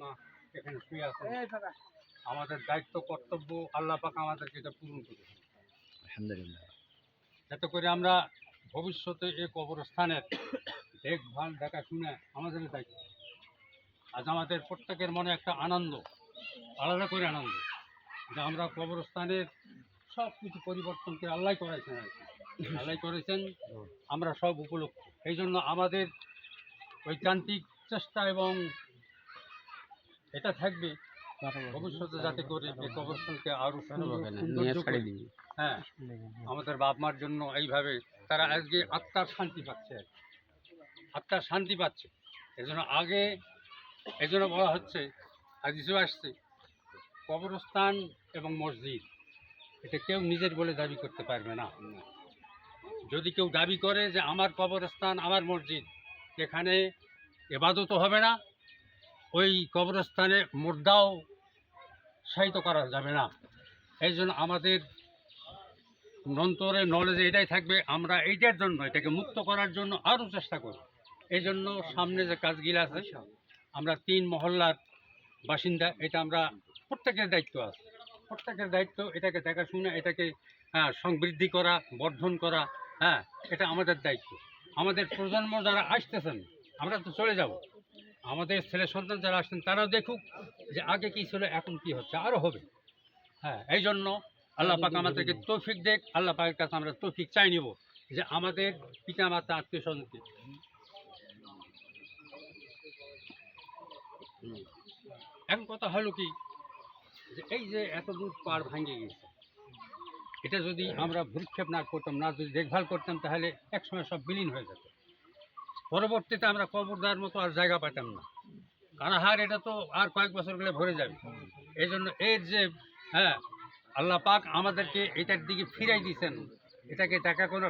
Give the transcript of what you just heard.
মা এখানে শুয়ে আছেন। আমাদের দায়িত্ব কর্তব্য আল্লাহ পাক আমাদেরকে এটা পূরণ করে আলহামদুলিল্লাহ। যাতে করে আমরা ভবিষ্যতে এই কবরস্থানের দেখভাল দেখাশোনা আমাদের দায়িত্ব। আজ আমাদের প্রত্যেকের মনে একটা আনন্দ আলাদা করে আনন্দ যে আমরা কবরস্থানের সব কিছু পরিবর্তন করে আল্লাহ করেছেন আর কি। আল্লাহ করেছেন আমরা সব উপলক্ষ। এই জন্য আমাদের ঐকান্তিক চেষ্টা এবং এটা থাকবে। ভবিষ্যতে যাতে করে এই কবরস্থানকে আরও সুন্দর হ্যাঁ আমাদের বাপ মার জন্য এইভাবে তারা আজকে আত্মার শান্তি পাচ্ছে আর কি। আত্মার শান্তি পাচ্ছে। এজন্য আগে এজন্য বলা হচ্ছে হাদিসও আসছে কবরস্থান এবং মসজিদ। এটা কেউ নিজের বলে দাবি করতে পারবে না। যদি কেউ দাবি করে যে আমার কবরস্থান আমার মসজিদ এখানে এবাদতও হবে না ওই কবরস্থানে মুর্দাও সাহিত্য করা যাবে না। এই জন্য আমাদের নন্তরের নলেজে এটাই থাকবে, আমরা এইটার জন্য, এটাকে মুক্ত করার জন্য আরও চেষ্টা করি এই জন্য সামনে যে কাজগুলো আছে, আমরা তিন মহল্লার বাসিন্দা, এটা আমরা প্রত্যেকের দায়িত্ব আছে। প্রত্যেকের দায়িত্ব এটাকে দেখাশোনা, এটাকে হ্যাঁ সমৃদ্ধি করা, বর্ধন করা হ্যাঁ এটা আমাদের দায়িত্ব। আমাদের প্রজন্ম যারা আসতেছেন, আমরা তো চলে যাব। আমাদের ছেলে সন্তান যারা আসছেন, তারাও দেখুক যে আগে কী ছিল, এখন কি হচ্ছে আরও হবে। হ্যাঁ এই জন্য আল্লাহ পাক আমাদেরকে তৌফিক দেখ আল্লাহ পাকের কাছে আমরা তৌফিক চাই নিব যে আমাদের পিতা মাতা আত্মীয় স্বজনকে। এখন কথা হলো কি, যে এই যে এত দূর পার ভাঙে গেছে, এটা যদি আমরা ভূক্ষেপ না করতাম, না যদি দেখভাল করতাম, তাহলে একসময় সব বিলীন হয়ে যেত। পরবর্তীতে আমরা কবর দেওয়ার মতো আর জায়গা পাইতাম না। কানাহার এটা তো আর কয়েক বছর গেলে ভরে যাবে। এই জন্য এর যে হ্যাঁ আল্লাহ পাক আমাদেরকে এটার দিকে ফিরাই দিয়েছেন, এটাকে টাকা কোনো